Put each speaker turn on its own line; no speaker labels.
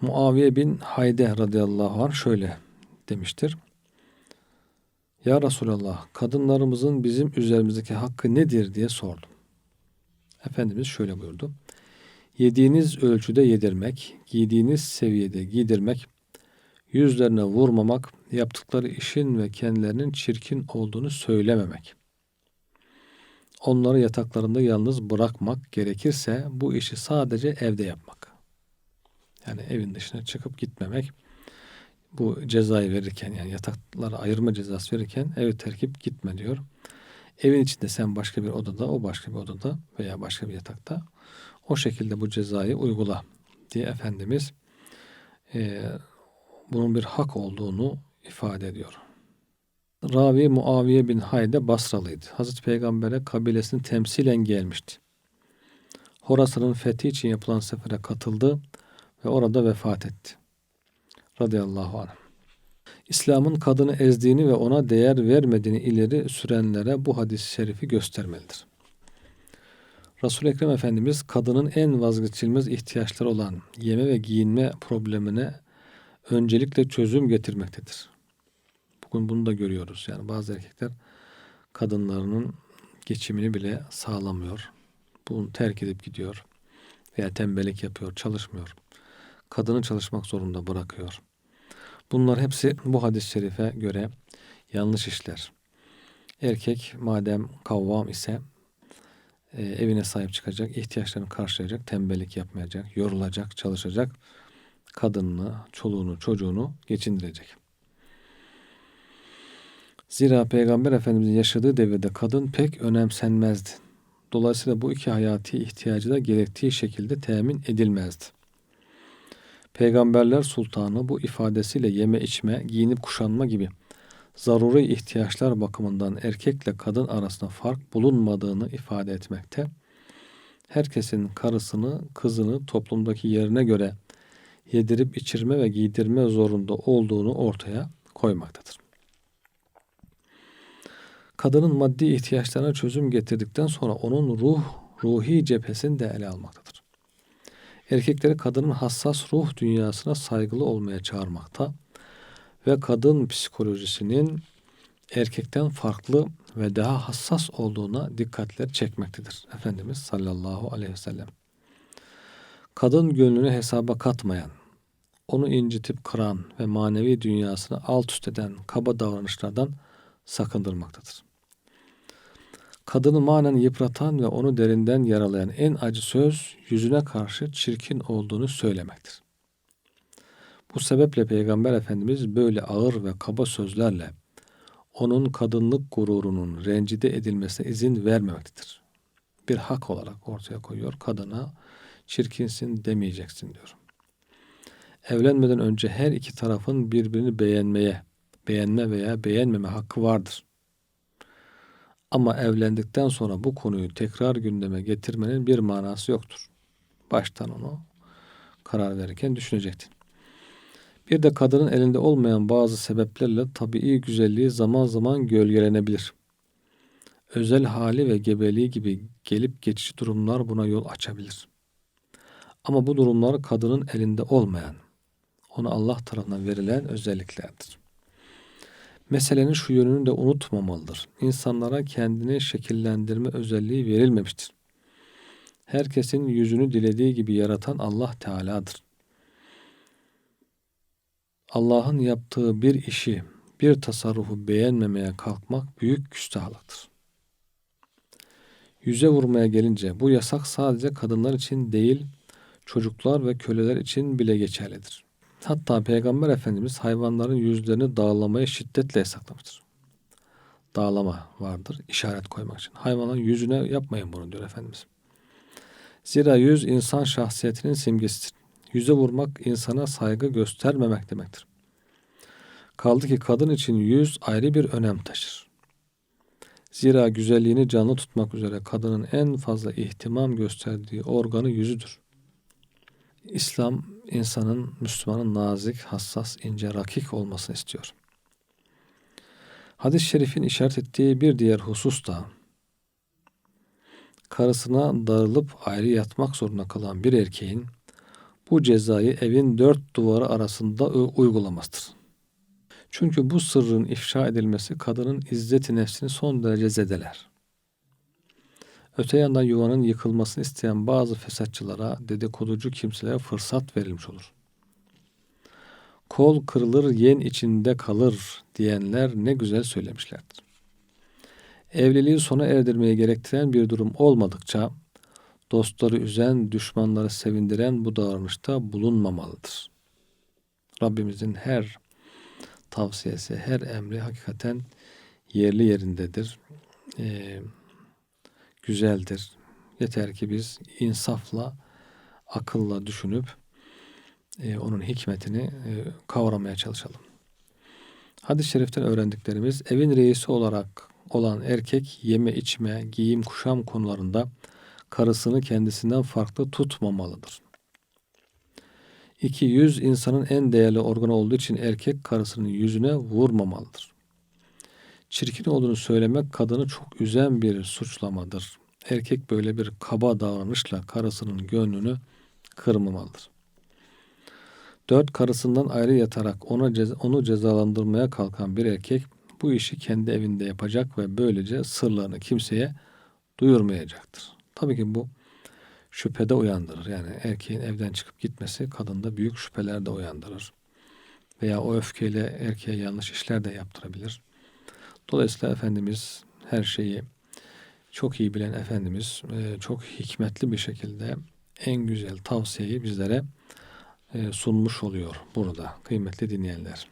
Muaviye bin Hayde radıyallahu anh şöyle demiştir. Ya Resulallah kadınlarımızın bizim üzerimizdeki hakkı nedir diye sordum. Efendimiz şöyle buyurdu. Yediğiniz ölçüde yedirmek, giydiğiniz seviyede giydirmek, yüzlerine vurmamak, yaptıkları işin ve kendilerinin çirkin olduğunu söylememek. Onları yataklarında yalnız bırakmak gerekirse bu işi sadece evde yapmak. Yani evin dışına çıkıp gitmemek. Bu cezayı verirken yani yatakları ayırma cezası verirken evi terkip gitme diyor. Evin içinde sen başka bir odada, o başka bir odada veya başka bir yatakta o şekilde bu cezayı uygula diye Efendimiz e, bunun bir hak olduğunu ifade ediyor. Ravi Muaviye bin Hayde Basralıydı. Hazreti Peygamber'e kabilesini temsilen gelmişti. Horasan'ın fethi için yapılan sefere katıldı ve orada vefat etti. Radıyallahu anh. İslam'ın kadını ezdiğini ve ona değer vermediğini ileri sürenlere bu hadis-i şerifi göstermelidir. Resul-i Ekrem Efendimiz kadının en vazgeçilmez ihtiyaçları olan yeme ve giyinme problemine öncelikle çözüm getirmektedir. Bugün bunu da görüyoruz. Yani bazı erkekler kadınlarının geçimini bile sağlamıyor. Bunu terk edip gidiyor. Veya tembellik yapıyor, çalışmıyor. Kadını çalışmak zorunda bırakıyor. Bunlar hepsi bu hadis-i şerife göre yanlış işler. Erkek madem kavvam ise e, evine sahip çıkacak, ihtiyaçlarını karşılayacak, tembellik yapmayacak, yorulacak, çalışacak, kadınını, çoluğunu, çocuğunu geçindirecek. Zira Peygamber Efendimizin yaşadığı devirde kadın pek önemsenmezdi. Dolayısıyla bu iki hayati ihtiyacı da gerektiği şekilde temin edilmezdi. Peygamberler Sultanı bu ifadesiyle yeme içme, giyinip kuşanma gibi zaruri ihtiyaçlar bakımından erkekle kadın arasında fark bulunmadığını ifade etmekte. Herkesin karısını, kızını toplumdaki yerine göre yedirip içirme ve giydirme zorunda olduğunu ortaya koymaktadır. Kadının maddi ihtiyaçlarına çözüm getirdikten sonra onun ruh, ruhi cephesini de ele almaktadır. Erkekleri kadının hassas ruh dünyasına saygılı olmaya çağırmakta ve kadın psikolojisinin erkekten farklı ve daha hassas olduğuna dikkatler çekmektedir. Efendimiz sallallahu aleyhi ve sellem. Kadın gönlünü hesaba katmayan, onu incitip kıran ve manevi dünyasını alt üst eden kaba davranışlardan sakındırmaktadır. Kadını manen yıpratan ve onu derinden yaralayan en acı söz yüzüne karşı çirkin olduğunu söylemektir. Bu sebeple Peygamber Efendimiz böyle ağır ve kaba sözlerle onun kadınlık gururunun rencide edilmesine izin vermemektedir. Bir hak olarak ortaya koyuyor. Kadına çirkinsin demeyeceksin diyor. Evlenmeden önce her iki tarafın birbirini beğenmeye, beğenme veya beğenmeme hakkı vardır. Ama evlendikten sonra bu konuyu tekrar gündeme getirmenin bir manası yoktur. Baştan onu karar verirken düşünecektin. Bir de kadının elinde olmayan bazı sebeplerle tabii güzelliği zaman zaman gölgelenebilir. Özel hali ve gebeliği gibi gelip geçici durumlar buna yol açabilir. Ama bu durumlar kadının elinde olmayan, ona Allah tarafından verilen özelliklerdir. Meselenin şu yönünü de unutmamalıdır. İnsanlara kendini şekillendirme özelliği verilmemiştir. Herkesin yüzünü dilediği gibi yaratan Allah Teala'dır. Allah'ın yaptığı bir işi, bir tasarrufu beğenmemeye kalkmak büyük küstahlıktır. Yüze vurmaya gelince bu yasak sadece kadınlar için değil, çocuklar ve köleler için bile geçerlidir. Hatta Peygamber Efendimiz hayvanların yüzlerini dağlamayı şiddetle yasaklamıştır. Dağlama vardır, işaret koymak için. Hayvanların yüzüne yapmayın bunu diyor Efendimiz. Zira yüz insan şahsiyetinin simgesidir. Yüze vurmak insana saygı göstermemek demektir. Kaldı ki kadın için yüz ayrı bir önem taşır. Zira güzelliğini canlı tutmak üzere kadının en fazla ihtimam gösterdiği organı yüzüdür. İslam insanın, Müslümanın nazik, hassas, ince, rakik olmasını istiyor. Hadis-i şerifin işaret ettiği bir diğer husus da karısına darılıp ayrı yatmak zorunda kalan bir erkeğin bu cezayı evin dört duvarı arasında uygulamasıdır. Çünkü bu sırrın ifşa edilmesi kadının izzeti nefsini son derece zedeler. Öte yandan yuvanın yıkılmasını isteyen bazı fesatçılara, dedikoducu kimselere fırsat verilmiş olur. Kol kırılır yen içinde kalır diyenler ne güzel söylemişlerdir. Evliliği sona erdirmeye gerektiren bir durum olmadıkça dostları üzen, düşmanları sevindiren bu davranışta bulunmamalıdır. Rabbimizin her tavsiyesi, her emri hakikaten yerli yerindedir. Ee, güzeldir. Yeter ki biz insafla, akılla düşünüp e, onun hikmetini e, kavramaya çalışalım. Hadis-i şeriften öğrendiklerimiz evin reisi olarak olan erkek yeme içme, giyim kuşam konularında karısını kendisinden farklı tutmamalıdır. İki yüz insanın en değerli organı olduğu için erkek karısının yüzüne vurmamalıdır. Çirkin olduğunu söylemek kadını çok üzen bir suçlamadır. Erkek böyle bir kaba davranışla karısının gönlünü kırmamalıdır. Dört karısından ayrı yatarak ona ceza, onu cezalandırmaya kalkan bir erkek bu işi kendi evinde yapacak ve böylece sırlarını kimseye duyurmayacaktır. Tabii ki bu şüphede uyandırır. Yani erkeğin evden çıkıp gitmesi kadında büyük şüpheler de uyandırır. Veya o öfkeyle erkeğe yanlış işler de yaptırabilir. Dolayısıyla Efendimiz her şeyi çok iyi bilen Efendimiz e, çok hikmetli bir şekilde en güzel tavsiyeyi bizlere e, sunmuş oluyor burada kıymetli dinleyenler.